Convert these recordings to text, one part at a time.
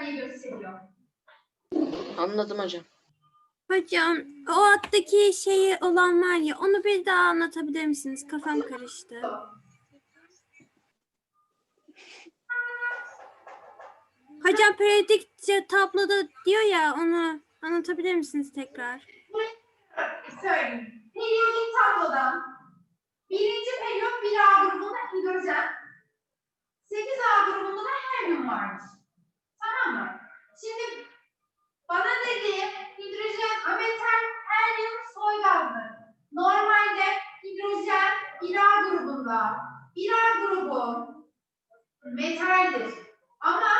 özelliği gösteriyor. Anladım hocam. Hocam o alttaki şeyi olan var ya onu bir daha anlatabilir misiniz? Kafam karıştı. Hocam periyodik tabloda diyor ya onu anlatabilir misiniz tekrar? Söyleyeyim. Periyodik tablodan birinci periyot 1A grubunda hidrojen, 8A grubunda da helyum varmış. Tamam mı? Şimdi bana dediği hidrojen, ametal, helyum soy gazları. Normalde hidrojen 1A grubunda, 1A grubu metaldir. Ama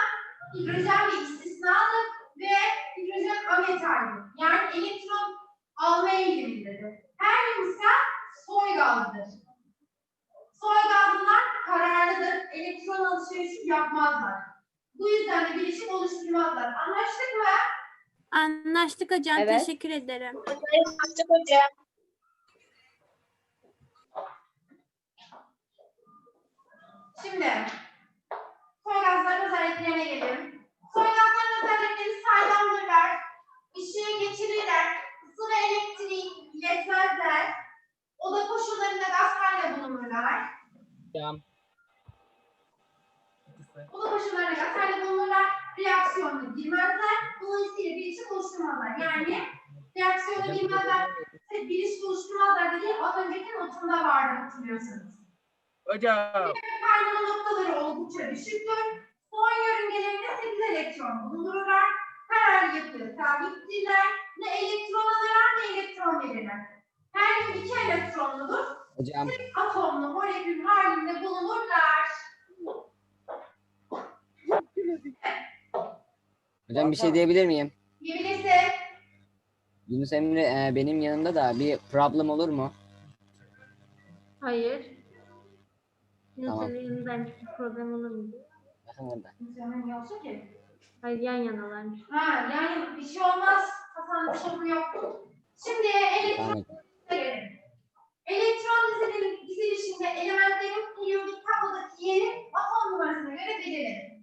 hidrojen bir istisnadır ve hidrojen ametaldir. Yani elektron alma eğilimindedir. Helyum ise soy gazdır. Soy gazlılar kararlıdır. Elektron alışverişi yapmazlar. Bu yüzden de bileşim oluşturmazlar. Anlaştık mı? Anlaştık hocam. Evet. Teşekkür ederim. Anlaştık hocam. Şimdi soy gazların özelliklerine gelelim. Soy gazların özellikleri saydamdırlar, ışığı geçirirler, ısı ve elektriği iletmezler, oda koşullarında gaz halde bulunurlar. Hocam. Oda koşullarında gaz halde bulunurlar, reaksiyona girmezler, dolayısıyla bileşim oluşturmazlar. Yani reaksiyona girmezler, bileşim oluşturmazlar dediği az önceki notumda vardı hatırlıyorsanız. Hocam. Kaynama noktaları oldukça düşüktür. Son yörüngelerinde 8 elektron bulundururlar. Karar yapı sabittirler. Ne elektron alırlar ne elektron verirler. Her gün 2 elektronludur. Hocam. Atomlu molekül halinde bulunurlar. Hocam bir şey diyebilir miyim? Diyebilirse Yunus Emre e, benim yanımda da bir problem olur mu? Hayır. Yunus Tamam. Emre'nin yanından bir problem olur mu? Bakın orada. Ne olsa ki? Hayır yan yanalarmış. Ha yani bir şey olmaz. Hasan bir sorun yok. Şimdi elektron Tamam verelim. Elektron dizilimi- dizilişinde elementlerin periyodik tablodaki yeri atom numarasına göre belirlenir.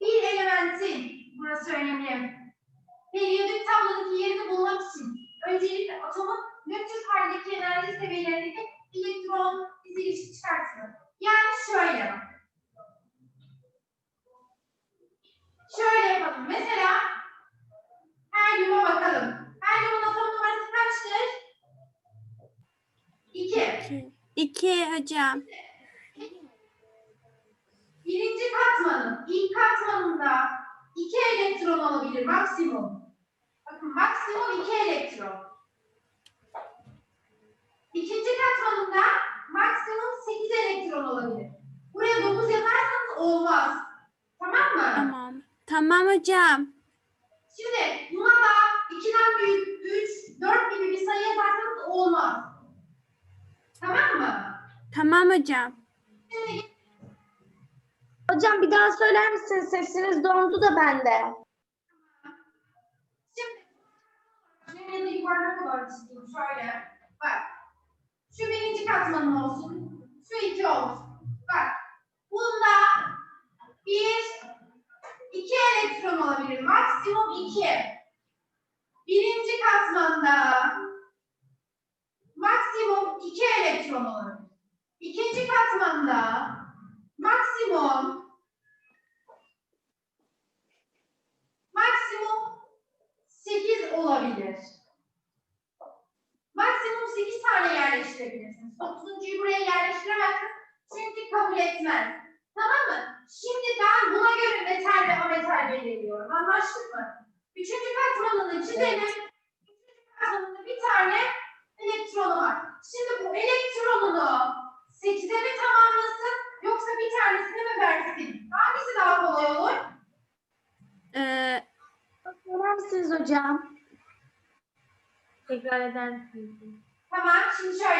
Bir elementin, burası önemli, periyodik tablodaki yerini bulmak için öncelikle atomun nötr haldeki enerji seviyelerindeki elektron dizilişi çıkartılır. Yani şöyle. Şöyle yapalım. Mesela helyuma bakalım. Helyumun atom numarası kaçtır? 2. İki, İki hocam. Birinci katmanın ilk katmanında 2 elektron olabilir maksimum. Bakın maksimum 2 elektron. İkinci katmanında maksimum 8 elektron olabilir. Buraya 9 yazarsanız olmaz. Tamam mı? Tamam. Tamam hocam. Şimdi buna da 2'den büyük 3, 4 gibi bir sayı yazarsanız olmaz. Tamam mı? Tamam hocam. Şimdi Hocam bir daha söyler misiniz? Sesiniz dondu da bende. Şimdi. Şu birinci katmanın olsun. Şu iki olsun. Bak. Bunda bir, iki elektron olabilir. Maksimum iki.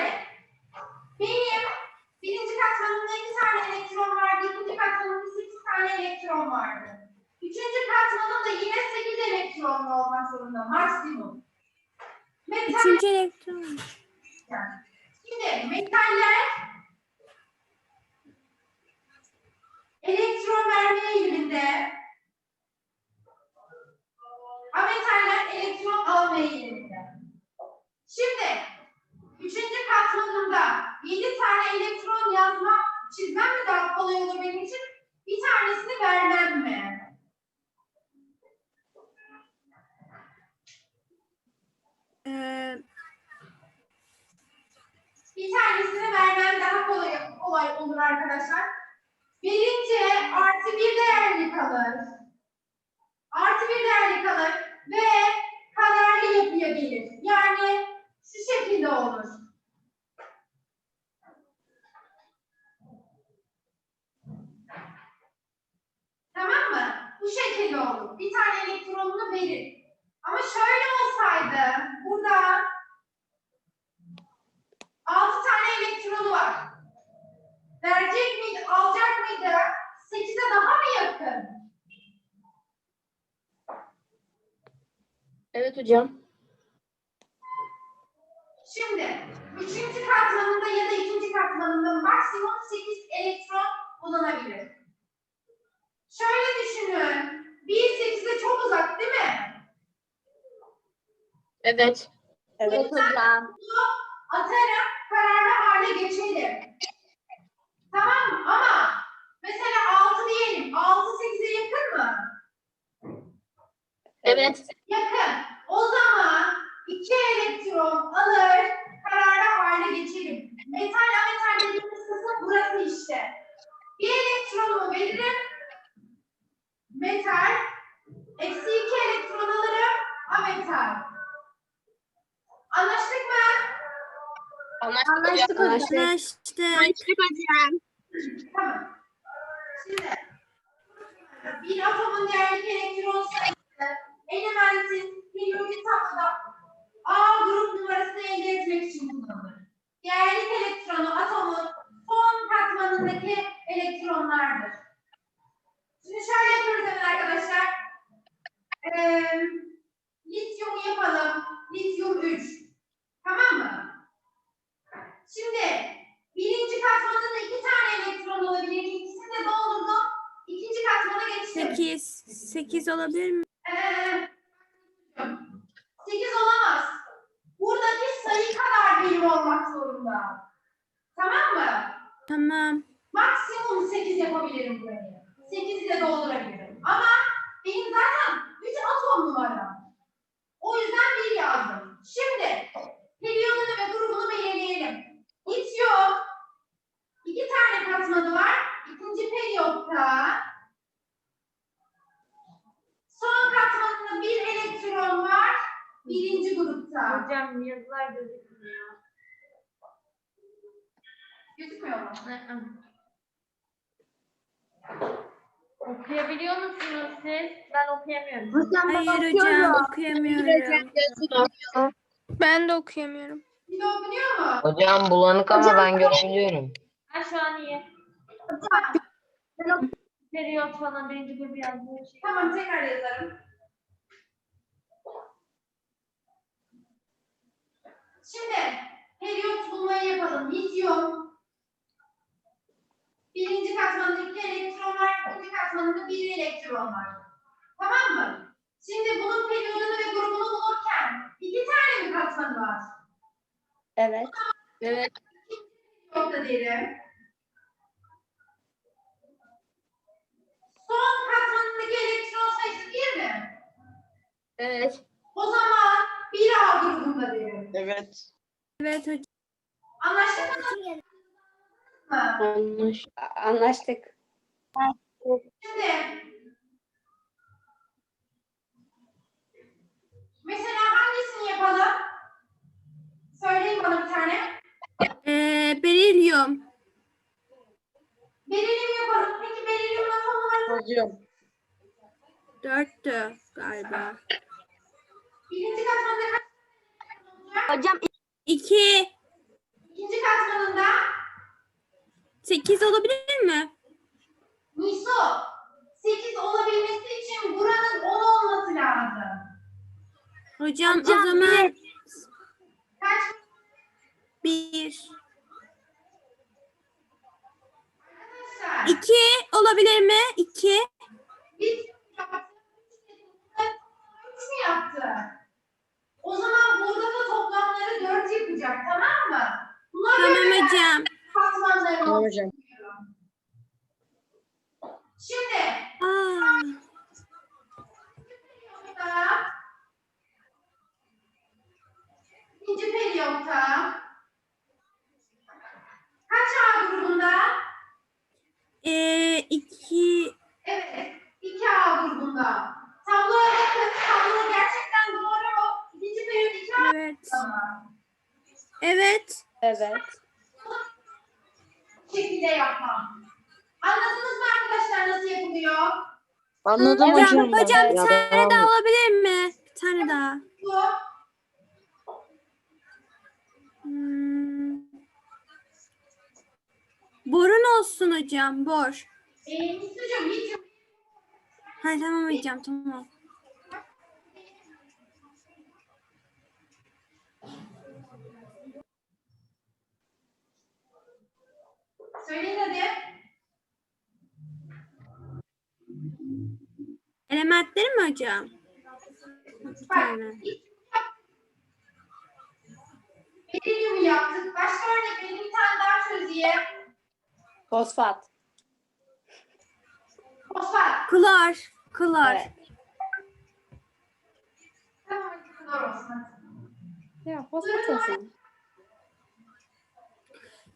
şöyle. Benim birinci katmanımda iki tane elektron vardı. ikinci katmanımda sekiz tane elektron vardı. Üçüncü katmanımda yine sekiz elektron olmak zorunda maksimum. Metal... Üçüncü elektron. Şimdi metaller elektron verme eğiliminde ametaller elektron alma eğiliminde. Şimdi katmanında 7 tane elektron yazma, çizmem mi daha kolay olur benim için? Bir tanesini vermem mi? Ee, Bir tanesini vermem daha kolay, kolay olur arkadaşlar. Verince artı bir değerli kalır. Artı bir değerli kalır ve kararlı yapıya gelir. Yani şu şekilde olur. Tamam mı? Bu şekilde olur. Bir tane elektronunu verir. Ama şöyle olsaydı burada Altı tane elektronu var. Verecek miydi, alacak mıydı? Sekize daha mı yakın? Evet hocam. Şimdi, üçüncü katmanında ya da ikinci katmanında maksimum sekiz elektron bulunabilir. Şöyle düşünün. Bir sekize çok uzak değil mi? Evet. Evet hocam. Bunu atarım, kararlı hale geçelim. Tamam mı? Ama mesela 6 diyelim. 6 8'e yakın mı? Evet. Yakın. İki elektron alır, kararlı hale geçelim. Metal ametal dediğimiz kısım burası işte. Bir elektronumu veririm. Metal. Eksi iki elektron alırım. Ametal. Anlaştık mı? Anlaştık hocam. anlaştık. Tamam. Şimdi bir atomun değerli elektron sayısı elementin periyodik tabloda A grup numarasını elde etmek için kullanılır. Değerli elektronu atomun son katmanındaki elektronlardır. Şimdi şöyle yapıyoruz hemen arkadaşlar. Ee, lityumu yapalım. Lityum 3. Tamam mı? Şimdi birinci katmanında iki tane elektron olabilir. İkisini de doldurdum. İkinci katmana geçtim. 8. 8 olabilir mi? Ee, sekiz olamaz. Buradaki sayı kadar birim olmak zorunda. Tamam mı? Tamam. Maksimum 8 yapabilirim burayı. 8'i de doldurabilirim. Ama benim zaten 3 atom numaram. O yüzden 1 yazdım. Şimdi periyodunu ve grubunu belirleyelim. Lityum iki tane katmanı var. İkinci periyotta son katmanında bir elektron var. Birinci grupta. Hocam yazılar gözükmüyor. Gözükmüyor mu? Hı-hı. Okuyabiliyor musunuz siz? Ben okuyamıyorum. Hocam ben Hayır hocam okuyamıyorum. Ben de okuyamıyorum. Bir de okunuyor mu? Hocam bulanık ama ben görebiliyorum. Ha şu an iyi. Periyot falan birinci grubu yazdığı şey. Tamam tekrar yazarım. Şimdi periyot bulmayı yapalım. Lityum. Birinci katmanında iki elektron var. ikinci katmanında bir elektron var. Tamam mı? Şimdi bunun periyodunu ve grubunu bulurken iki tane mi katmanı var? Evet. Evet. Nokta diyelim. Son katmanındaki elektron sayısı bir mi? Evet. O zaman bir A grubunda diyelim. Evet. Evet hocam. Anlaştık mı? Anlaş. Anlaştık. Şimdi mesela hangisini yapalım? Söyleyin bana bir tane. Ee, berilyum. Berilyum yapalım. Peki berilyumun atom numarası Hocam. 4'tü galiba. birinci katmanında kaç olacak? Hocam 2. İkinci katmanında 8 olabilir mi? Niso 8 olabilmesi için buranın 10 olması lazım. Hocam, o Hocam, zaman Kaç? 1. Arkadaşlar 2 olabilir mi? 2. biz yaptık. Üç mü yaptı? O zaman burada da toplamları 4 yapacak tamam mı? Buna hocam. Şimdi Aa, ikinci periyotta kaç A grubunda? e, iki, Evet, 2A grubunda. Tabloya bakın, tablo gerçekten doğru. İkinci periyot 2A evet, grubunda. evet. Evet. Bu şekilde yapmam. Anladınız mı arkadaşlar nasıl yapılıyor? Anladım Hocam, hocam. ben. hocam bir Ya tane daha alabilir mi? Bir tane daha. Bu Hmm. Borun olsun hocam, bor. e, Müslücüm hiç Ha tamam hocam, tamam. söyleyin hadi. Elementleri mi hocam? Bir tane. Yaptık. Başka örnek verin bir tane daha çözeyim. Fosfat. Fosfat. Klor, klor. Evet. Tamam hadi klor olsun. Ya fosfat olsun.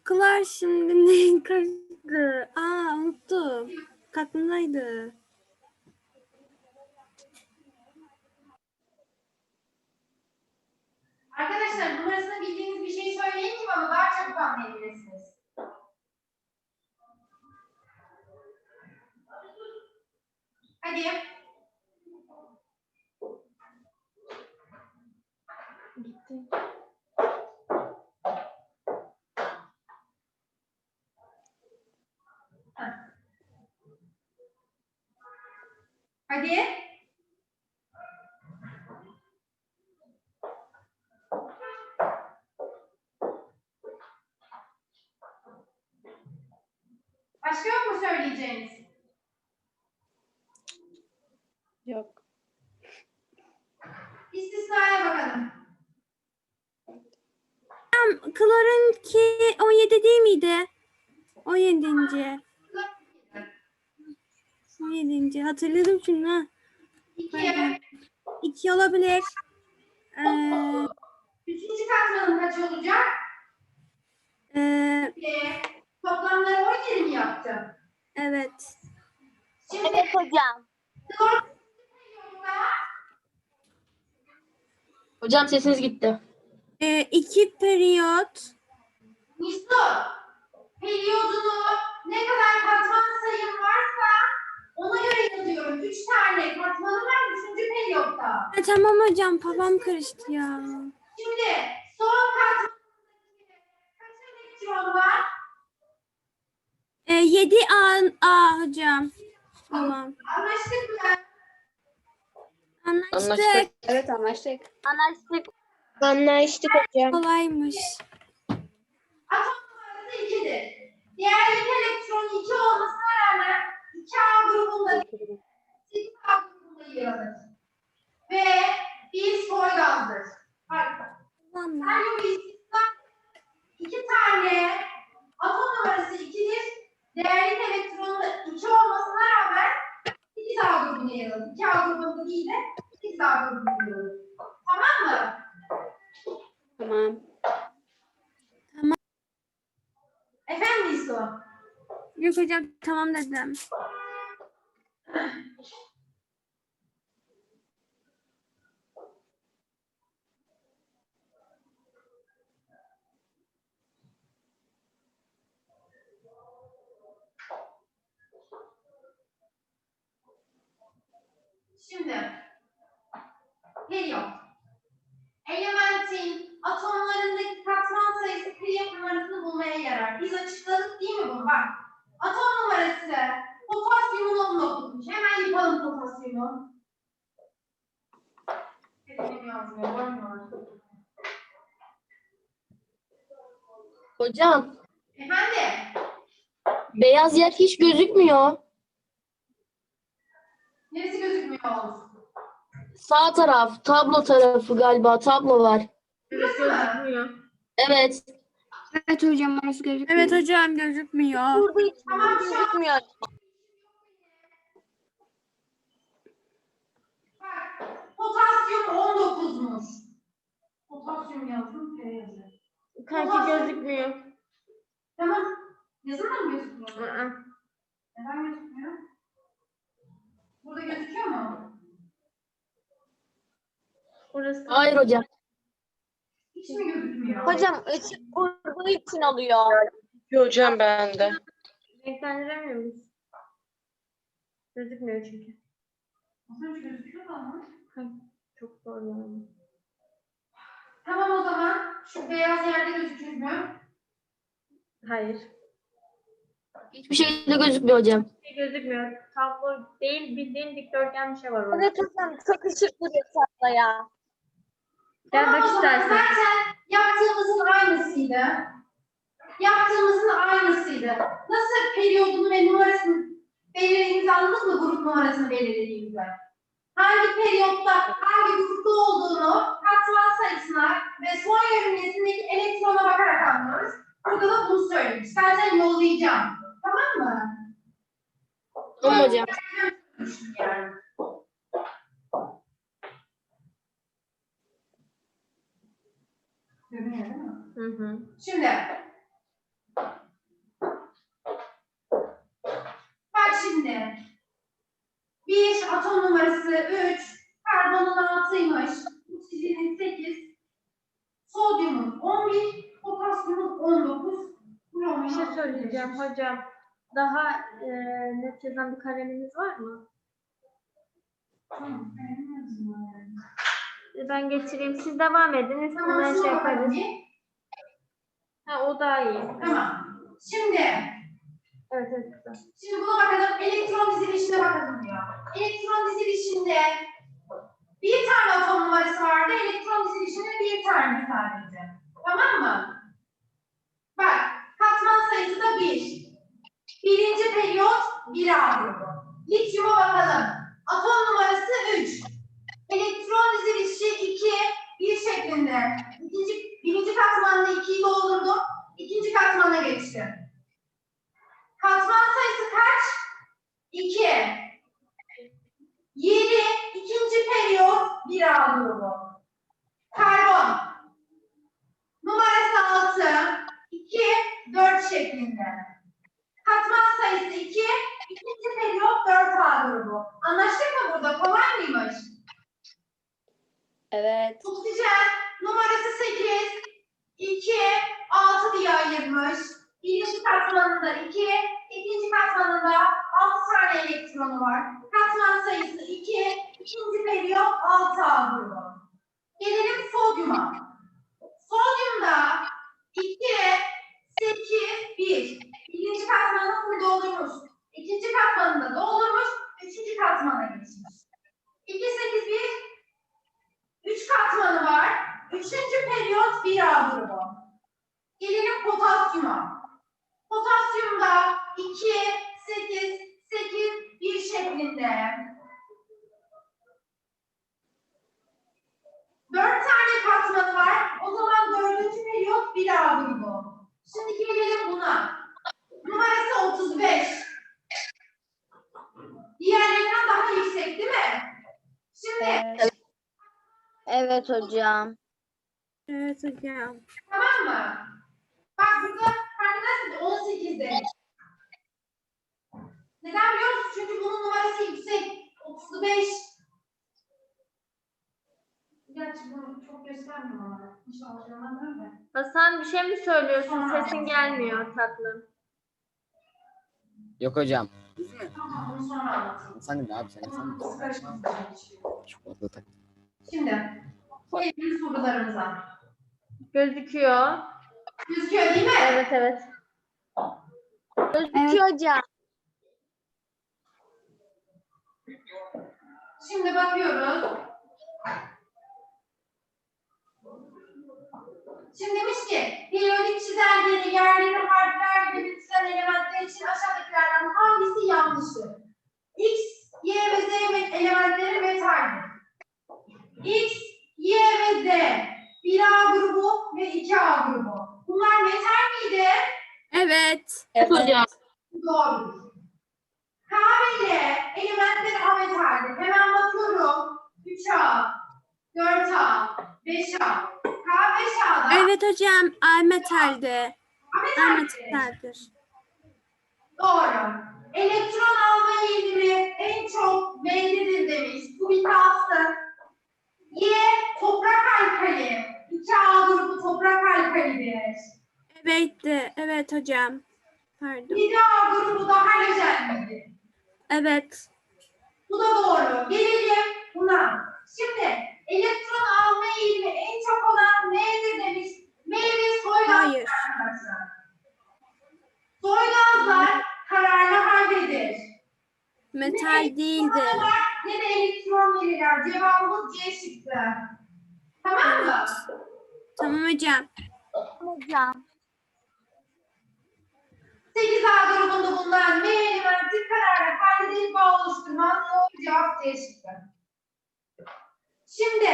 Klor şimdi ne karıştı? Aa unuttum. Aklımdaydı. Arkadaşlar numarasını bildiğiniz bir şey söyleyin ki bana daha çabuk anlayabilirsiniz. Hadi. Heh. Hadi. Başka yok mu söyleyeceğiniz? Yok. İstisnaya bakalım. Hocam klorun ki 17 değil miydi? 17. 17. Hatırladım şimdi ha. İki. 2 olabilir. Ee, Üçüncü katmanın kaç olacak? e, İki. Toplamları 17 mi yaptım? evet. Şimdi hocam. klor periyodunda Hocam sesiniz gitti. E, iki periyot. Nisu, periyodunu ne kadar katman sayım varsa ona göre yazıyorum. Üç tane katmanı var üçüncü periyotta. Ha, tamam hocam babam karıştı ya. Şimdi son katmandaki kaç elektron var? E, 7 A, A hocam. Tamam. Anlaştık mı? Anlaştık. Anlaştık. Evet anlaştık. Anlaştık. Anlaştık hocam. Kolaymış. Atom numarası 2'dir. Diğer iki elektron 2 olmasına rağmen 2A grubunda değil, 8A grubunda yer alır. Ve bir soy gazdır. Harika. Tamam? Helyum istisna iki tane atom numarası 2'dir. Değerli elektronun da 2 olmasına rağmen 8A grubunda yer alır. 2A grubunda değil de 8A grubunda yer alır. Tamam mı? Tamam. Efendim Nisu? Yok hocam tamam dedim. Şimdi periyot. Elementin atomlarındaki katman sayısı periyot numarasını bulmaya yarar. Biz açıkladık değil mi bunu? Bak. Atom numarası potasyumun onu okutmuş. Hemen yapalım potasyumu. Benim yazmıyor. Hocam Efendim? beyaz yer hiç gözükmüyor. Neresi gözükmüyor? Sağ taraf, tablo tarafı galiba tablo var. Burası? Evet. Evet hocam orası gözükmüyor. Evet hocam gözükmüyor. Burada hiç Tamam, şu an- gözükmüyor. Bak, potasyum 19'muş. Potasyum yazdım, P yazıyor. Kanki gözükmüyor. Tamam. Yazın da mı gözükmüyor? Aa. Neden gözükmüyor? Burada gözüküyor mu? Orası. Hayır hocam. Hiç mi gözükmüyor? Hocam ışık vurduğu için oluyor. Hocam bende. Renklendiremiyor muyuz? Gözükmüyor çünkü. Az önce gözüküyordu ama. Çok zor yani. Tamam o zaman. Şu beyaz yerde gözükür mü? Hayır. Hiçbir şey de gözükmüyor hocam. Bir şey gözükmüyor. Tablo değil bildiğin dikdörtgen bir şey var orada. Evet hocam çok ışık vuruyor tablaya. Gel bak o zaman. istersen. Zaten yaptığımızın aynısıydı. Yaptığımızın aynısıydı. Nasıl periyodunu ve numarasını belirlediğimizi anladınız mı grup numarasını belirlediğimizde? Hangi periyotta, hangi grupta olduğunu katman sayısına ve son yörüngesindeki elektrona bakarak anlıyoruz. Burada da bunu söyledim. İstersen yollayacağım. Tamam mı? Tamam hocam. Yani. Görünüyor değil mi? Hı hı. Şimdi. Şimdi. Bir atom numarası 3, karbonun 6'ymış, oksijenin 8, sodyumun 11, potasyumun 19, bromun Bir şey söyleyeceğim hocam. Daha e, net yazan bir kaleminiz var mı? Tamam, Ben geçireyim. Siz devam edin. Tamam, şey yaparız. Ha, o daha iyi. Tamam. Şimdi, Evet evet güzel. şimdi buna bakalım. Elektron dizilişine bakalım diyor. Elektron dizilişinde bir tane atom numarası vardı. Elektron dizilişinde bir tane sadece. Tamam mı? Bak, katman sayısı da bir. Birinci periyot bir A grubu. Lityuma bakalım. Atom numarası 3. Elektron dizilişi 2, 1 şeklinde. İkinci, birinci katmanda 2'yi doldurdum. İkinci katmana geçtim. Katman sayısı kaç? 2. 7. ikinci periyot 1 A grubu. Karbon. Numarası 6. 2, 4 şeklinde. Katman sayısı 2. ikinci periyot 4 A grubu. Anlaştık mı burada? Kolay mıymış? Evet. Oksijen numarası 8, 2, 6 diye ayırmış. Birinci katmanında 2, ikinci katmanında 6 tane elektronu var. Katman sayısı 2, ikinci periyot 6 A grubu. Gelelim sodyuma. Sodyumda 2, 8, 1. Birinci katmanını full doldurmuş. İkinci katmanını da doldurmuş. Üçüncü katmana geçmiş. 2, 8, 1, Üç katmanı var. Üçüncü periyot bir A grubu. Gelelim potasyuma. Potasyumda 2, 8, 8, 1 şeklinde. Dört tane katmanı var. O zaman dördüncü periyot bir A grubu. Şimdi gelelim buna. Numarası 35. Diğerlerinden daha yüksek değil mi? Şimdi Evet. Evet hocam. Evet hocam. Tamam mı? Bak burada farkındaysanız 18 demiş. Neden biliyor musun? Çünkü bunun numarası yüksek. 35. Gerçi bunu çok göstermiyor bana. İnşallah canlanır da. Hasan bir şey mi söylüyorsun? Sesin gelmiyor tatlım. Yok hocam. Tamam bunu sonra anlatayım. Sen de abi sen sen Tamam, karışmasın. Çikolata tak. Şimdi gelelim sorularımıza. Gözüküyor. Gözüküyor değil mi? Evet evet. Gözüküyor hocam. Şimdi bakıyoruz. Şimdi demiş ki, periyodik çizelgeleri, yerleri, harfler gibi belirtilen elementler için aşağıdakilerden hangisi yanlıştır? X, Y ve Z ve elementleri metaldir. X, Y ve Z 1A grubu ve 2A grubu. Bunlar metal miydi? Evet. Evet hocam. Doğru. K ve L elementleri ametaldi. Hemen bakıyorum. 3A, 4A, 5A. K 5A'da Evet hocam. Ametaldi. metaldir. Doğru. Elektron alma eğilimi en çok bellidir demiş. Bu bir kalsın. Y toprak alkali. 2A grubu toprak alkalidir. Evet'ti. Evet hocam. Pardon. 7A grubu da halojenlidir. Evet. Bu da doğru. Gelelim buna. Şimdi elektron alma eğilimi en çok olan nedir demiş. Meyve soy gazları Hayır. arkadaşlar. Soy gazlar kararlı haldedir. Metal değildi. Ne de elektron verirler. Cevabımız C şıkkı. Tamam mı? Tamam hocam. Hocam. 8A grubunda bulunan M elementi kararlı halde bağ oluşturmaz. Doğru cevap C şıkkı. Şimdi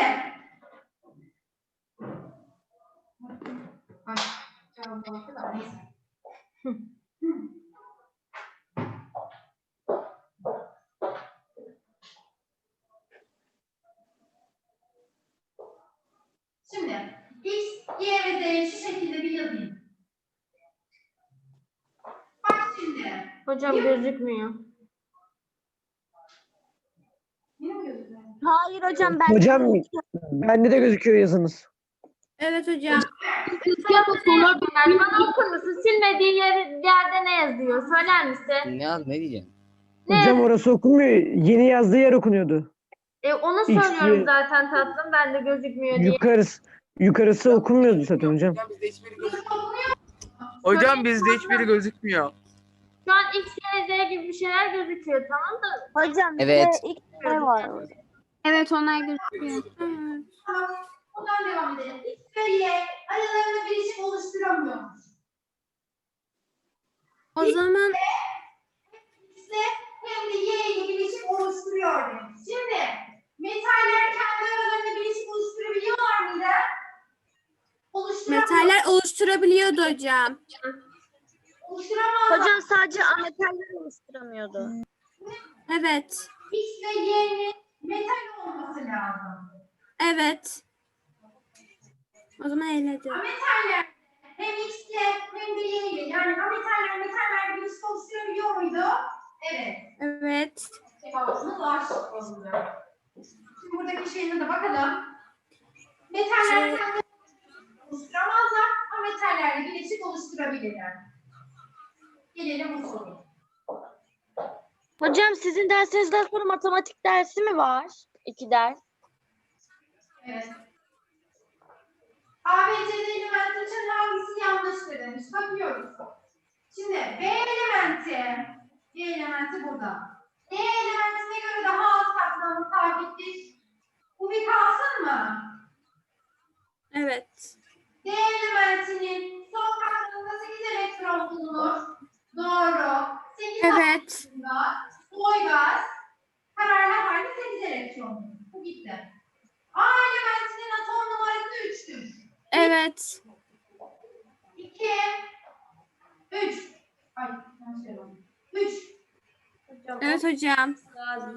Ay, cevap olmadı da neyse. Şimdi X, Y ve Z'yi şu şekilde bir yazayım. Bak şimdi. Hocam gözükmüyor. Yine mi gözüküyor? Hayır hocam ben. Hocam bende de gözüküyor yazınız. Evet hocam. Yani bana okur musun? Silmediği yer, yerde ne yazıyor? Söyler misin? Ne, ne diyeceğim? Hocam orası okunmuyor. Yeni yazdığı yer okunuyordu. E, onu X, söylüyorum Y. zaten tatlım. Ben de gözükmüyor diye. Yukarısı yukarısı okunmuyordu zaten hocam. Hocam bizde hiçbiri gözükmüyor. Şu an X, Y, Z gibi bir şeyler gözüküyor tamam da. Hocam Evet. bir de ilk ne var? Evet onlar gözüküyor. Evet. Ondan devam edelim. X ve Y aralarında bileşik oluşturamıyormuş. O zaman X ile hem de Y ile bileşik oluşturuyor demiş. Şimdi metaller kendi aralarında bileşik oluşturabiliyorlar mıydı? Oluşturamıyor. metaller oluşturabiliyordu hocam. Oluşturamazlar. Hocam sadece ametaller oluşturamıyordu. Evet. X ve Y'nin metal olması lazım. Evet. O zaman eledim. Ametaller hem X ile hem de Y ile yani ametaller metaller bileşik oluşturabiliyor muydu? Evet. Evet. Cevabımız. Şimdi buradaki şeyine de bakalım. Metaller Şey- oluşturamazlar ama metallerle bileşik oluşturabilirler. Gelelim bu soruya. Hocam sizin dersinizden sonra matematik dersi mi var? İki ders. Evet. A, B, C, D elementi için hangisi yanlıştır demiş. Bakıyoruz. Şimdi B elementi, B elementi burada. D elementine göre daha az katmanlı sabittir. Bu bir kalsın mı? Evet. D elementinin son katmanında 8 elektron bulunur. Doğru. 8 Evet. soy gaz kararlı halde 8 elektron. bulunur. Bu gitti. A elementinin atom numarası 3'tür. Evet. 2 3 Ay, yanlış oldu. 3 Evet hocam.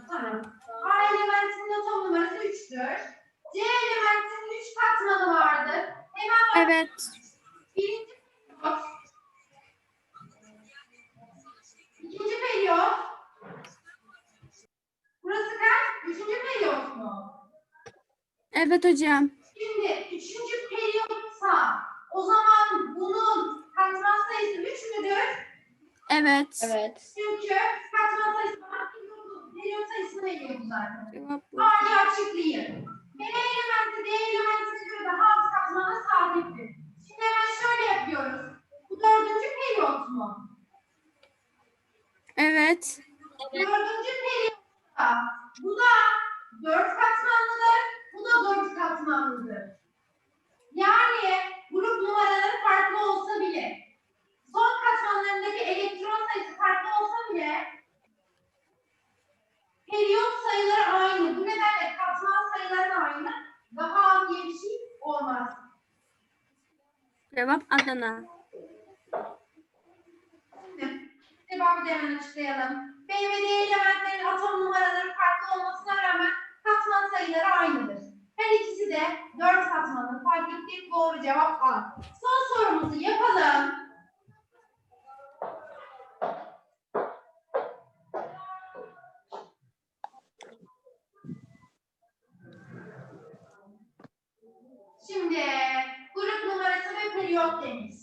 Tamam. A elementinin atom numarası 3'tür. C elementinin 3 katmanı vardır. Hemen bak. Evet. Birinci periyot. İkinci periyot. Burası kaç? Üçüncü periyot mu? Evet hocam. Şimdi üçüncü periyotsa o zaman bunun katman sayısı üç müdür? Evet. Evet. Çünkü katman sayısı var, periyot- sayısını veriyor bu zaten. Cevap bu. Hali açıklayayım. B elementi D elementine göre daha az katmana sahiptir. Şimdi hemen şöyle yapıyoruz. Bu dördüncü periyot mu? Evet. Dördüncü periyotta bu da dört katmanlıdır, bu da dört katmanlıdır. Yani grup numaraları farklı olsa bile, son katmanlarındaki elektron sayısı farklı olsa bile periyot sayıları aynı. Bu nedenle katman sayıları da aynı. Daha az diye bir şey olmaz. Cevap Adana. Cevabı da hemen açıklayalım. B ve D elementlerin atom numaraları farklı olmasına rağmen katman sayıları aynıdır. Her ikisi de 4 katmanı fark ettiğim doğru cevap A. Son sorumuzu yapalım. Şimdi grup numarası ve periyot demiş.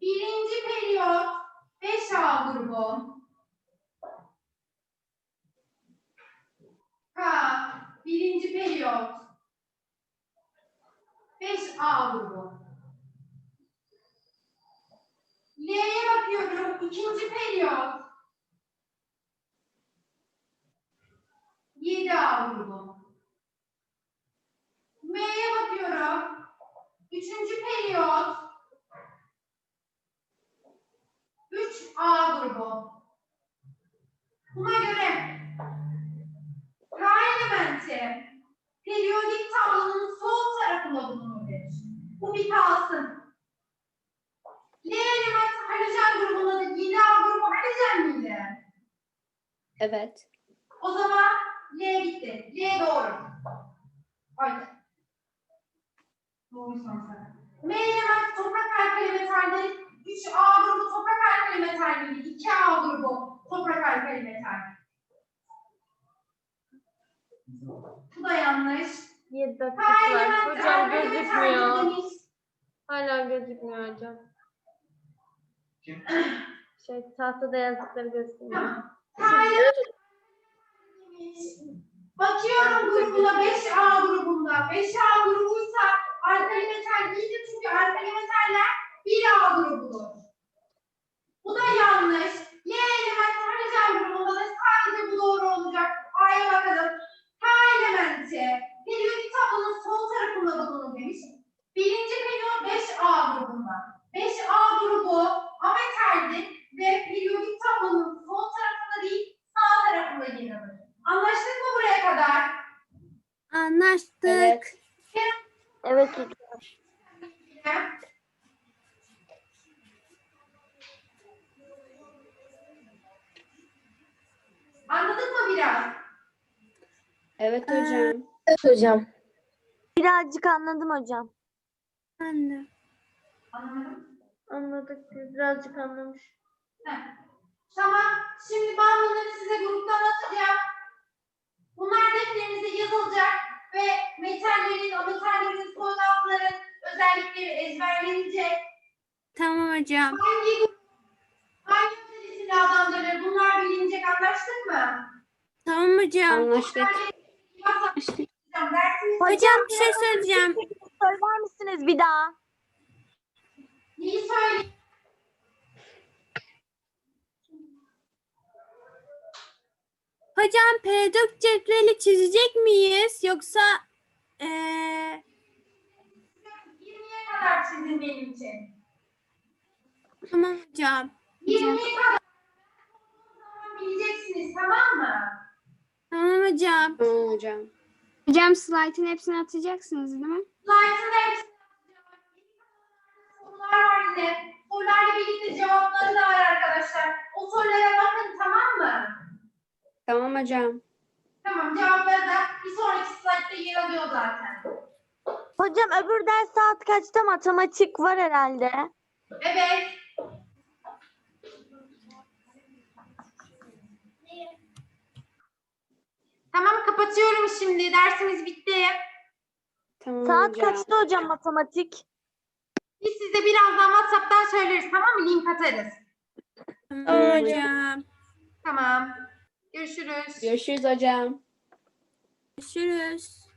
Birinci periyot 5A grubu. K. Birinci periyot. 5A grubu. L'ye bakıyorum. İkinci periyot. 7A grubu. M'ye bakıyorum. Üçüncü periyot. 3A grubu. Buna göre K elementi periyodik tablonun sol tarafında bulunur demiş. Bu bir kalsın. L elementi halojen grubunda da 7A grubu halojen miydi? Evet. O zaman L gitti. L doğru. Ay. Doğru sanırım. M elementi toprak alkali metalleri 3A grubu toprak alkali metal miydi? 2A grubu toprak alkali metal. Bu da yanlış. 7 K dakikası var. Hocam gözükmüyor. Hala gözükmüyor hocam. Şey tahtada yazdıkları gözükmüyor. Tamam. Demiş. Bakıyorum grubuna 5A grubunda. 5A grubuysa alkali metal değildir çünkü alkali metaller 1A grubudur. Bu da yanlış. Y elementi halojen grubunda da sadece bu doğru olacak. A'ya bakalım. K elementi periyodik tablonun sol tarafında bulunur demiş. Birinci periyot 5A grubunda. 5A grubu ametaldir ve periyodik tablonun sol tarafında değil sağ tarafında yer alır. Anlaştık mı buraya kadar? Anlaştık. Evet. Evet hocam. Anladın mı biraz? Evet hocam. Evet hocam. Birazcık anladım hocam. Ben de. Anlamadım. Anladık. Birazcık anlamış. Heh. Tamam. Şimdi ben bunları size gruptan atacağım. Bunlar defterinize yazılacak ve metallerin, ametallerin, soydatların özellikleri ezberlenecek. Tamam hocam. Hangi hangi özel isimli adlandırılır? Bunlar bilinecek. Anlaştık mı? Tamam hocam. Anlaştık. Dersiniz Hocam bir şey söyleyeceğim. Söyler misiniz bir daha? neyi söyleyeyim? Hocam periyodik cetveli çizecek miyiz? Yoksa eee 20'ye kadar çizin benim için. tamam hocam. 20'ye kadar zaman bileceksiniz tamam mı? Tamam hocam. Tamam hocam. Hocam slaytın hepsini atacaksınız değil mi? Slide'ın hepsini atacağım. Sorular var yine. Sorularla birlikte cevapları da var arkadaşlar. O sorulara bakın tamam mı? Tamam hocam. Tamam cevapları da bir sonraki slide'da yer alıyor zaten. Hocam öbür ders saat kaçta matematik var herhalde? Evet. Tamam kapatıyorum şimdi. Dersimiz bitti. Tamam Saat hocam. kaçta hocam matematik? Biz size birazdan WhatsApp'tan söyleriz tamam mı? Link atarız. Tamam hocam. Tamam. Görüşürüz. Görüşürüz hocam. Görüşürüz.